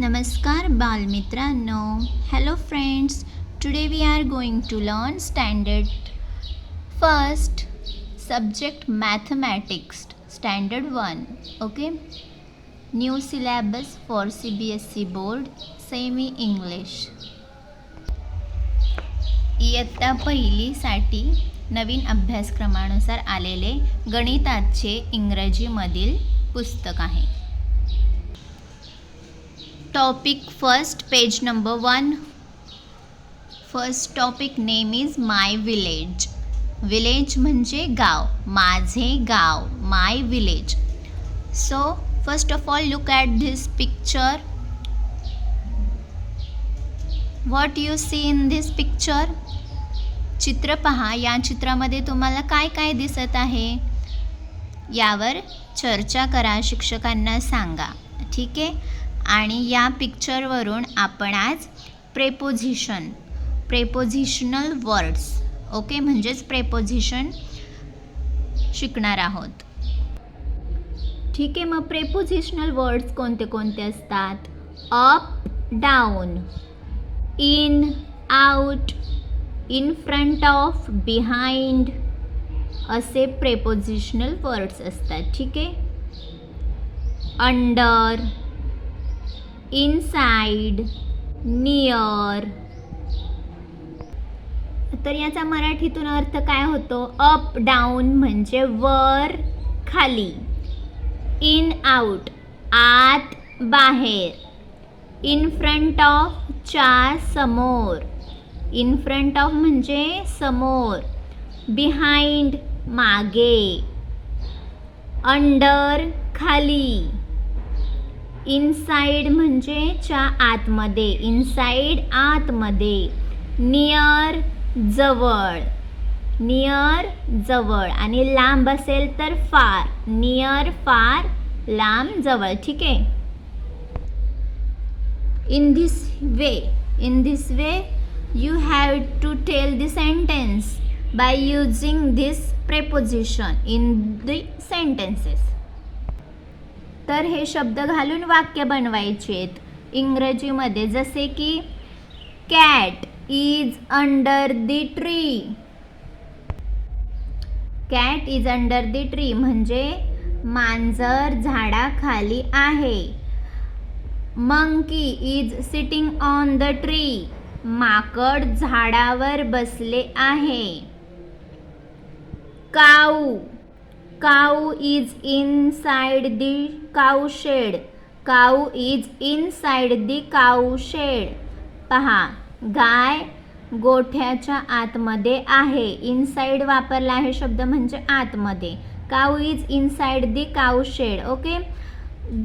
नमस्कार बालमित्रांनो. Hello friends today we are going to learn standard first subject mathematics standard one okay new syllabus for C B S C board semi English इयत्ता पहिलीसाठी नवीन अभ्यासक्रमानुसार आलेले गणिताचे इंग्रजीमधील पुस्तक आहे. Topic first page number one first topic name is my village village म्हणजे गाव. माझे गाव. My village so first of all look at this picture what you see in this picture चित्र पहा. या चित्रामध्ये तुम्हाला काय काय दिसत आहे? यावर चर्चा करा शिक्षकांना सांगा. ठीक आहे? आणि या पिक्चरवरून आपण आज प्रेपोझिशन प्रेपोझिशनल वर्ड्स ओके म्हणजेच प्रेपोझिशन शिकणार आहोत. ठीक आहे मग प्रेपोझिशनल वर्ड्स कोणते कोणते असतात? Up down in out in front of behind असे प्रेपोझिशनल वर्ड्स असतात ठीक? आहे अंडर इनसाइड नियर. तर याचा मराठीतून अर्थ काय होतो? अप डाऊन म्हणजे वर खाली. इन आउट आत बाहेर. इन फ्रंट ऑफ च्या समोर. इन फ्रंट ऑफ म्हणजे समोर. बिहाइंड मागे. अंडर खाली. इनसाइड म्हणजे च्या आतमध्ये. इनसाइड आतमध्ये. नियर जवळ. नियर जवळ. आणि लांब असेल तर फार नियर फार लांब जवळ. ठीक आहे? In this way in this way you have to tell the sentence by using this preposition in the sentences तर हे शब्द घालून वाक्य बनवायचे आहेत इंग्रजीमध्ये जसे की cat is under the tree cat is under the tree म्हणजे मांजर झाडाखाली आहे. Monkey is sitting on the tree माकड झाडावर बसले आहे. Cow cow is inside the cow shed. Cow is inside the cow shed. पहा गाय गोठ्याच्या आतमध्ये आहे. इनसाईड वापरला आहे शब्द म्हणजे आतमध्ये. Cow is inside the cow shed. Okay?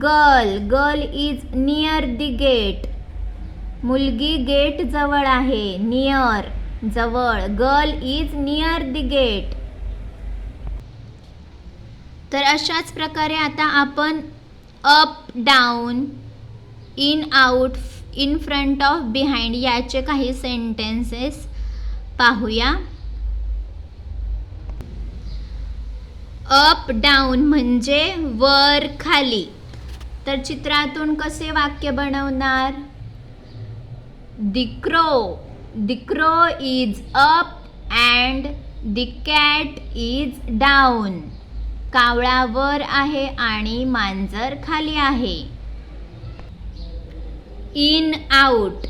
Girl girl is near the gate. मुलगी गेट जवळ आहे नियर जवळ. Girl is near the gate. तर अशाच प्रकारे आता आपण up down in out in front of behind याचे काही सेंटेन्सेस पाहूया. अप डाऊन म्हणजे वर खाली. तर चित्रातून कसे वाक्य बनवणार? The crow the crow is up and the cat is down. कावळा वर आहे आणि मांजर खाली आहे. इन आउट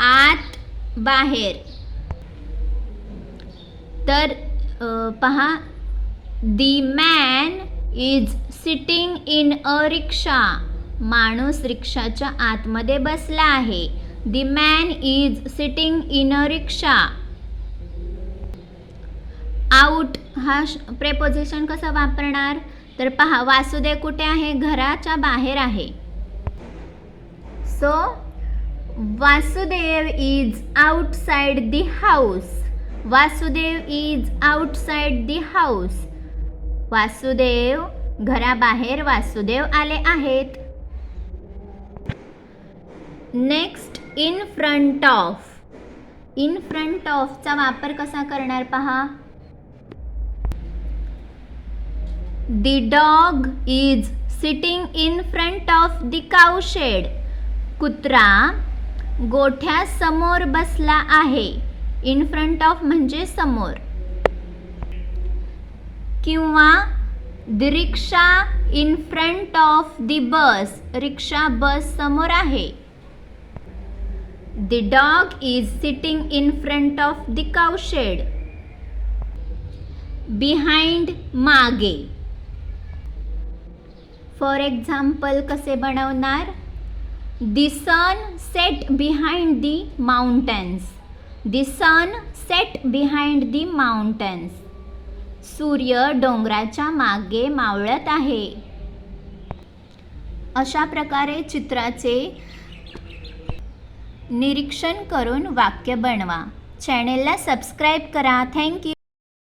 आत बाहेर. तर पहा the man is sitting in a rickshaw माणूस रिक्षाच्या आतमध्ये बसला आहे. The man is sitting in a rickshaw out हा प्रेपोजिशन कसं वापरणार? तर पहा वासुदेव कुठे आहे? घराच्या बाहेर आहे. So Vasudev is outside the house Vasudev is outside the house Vasudev घराबाहेर वासुदेव आले आहेत. Next in front of in front ऑफचा वापर कसा करणार पहा? The dog is sitting in front of the cowshed कुत्रा गोठ्यासमोर बसला आहे. इन फ्रंट ऑफ म्हणजे समोर. किंवा the rickshaw in front of the bus rickshaw bus समोर आहे. The dog is sitting in front of the cowshed behind मागे. फॉर एक्झाम्पल कसे बनवणार? The sun set behind the mountains the sun set behind the mountains सूर्य डोंगराच्या मागे मावळत आहे. अशा प्रकारे चित्राचे निरीक्षण करून वाक्य बनवा. चॅनेलला सबस्क्राईब करा. थँक्यू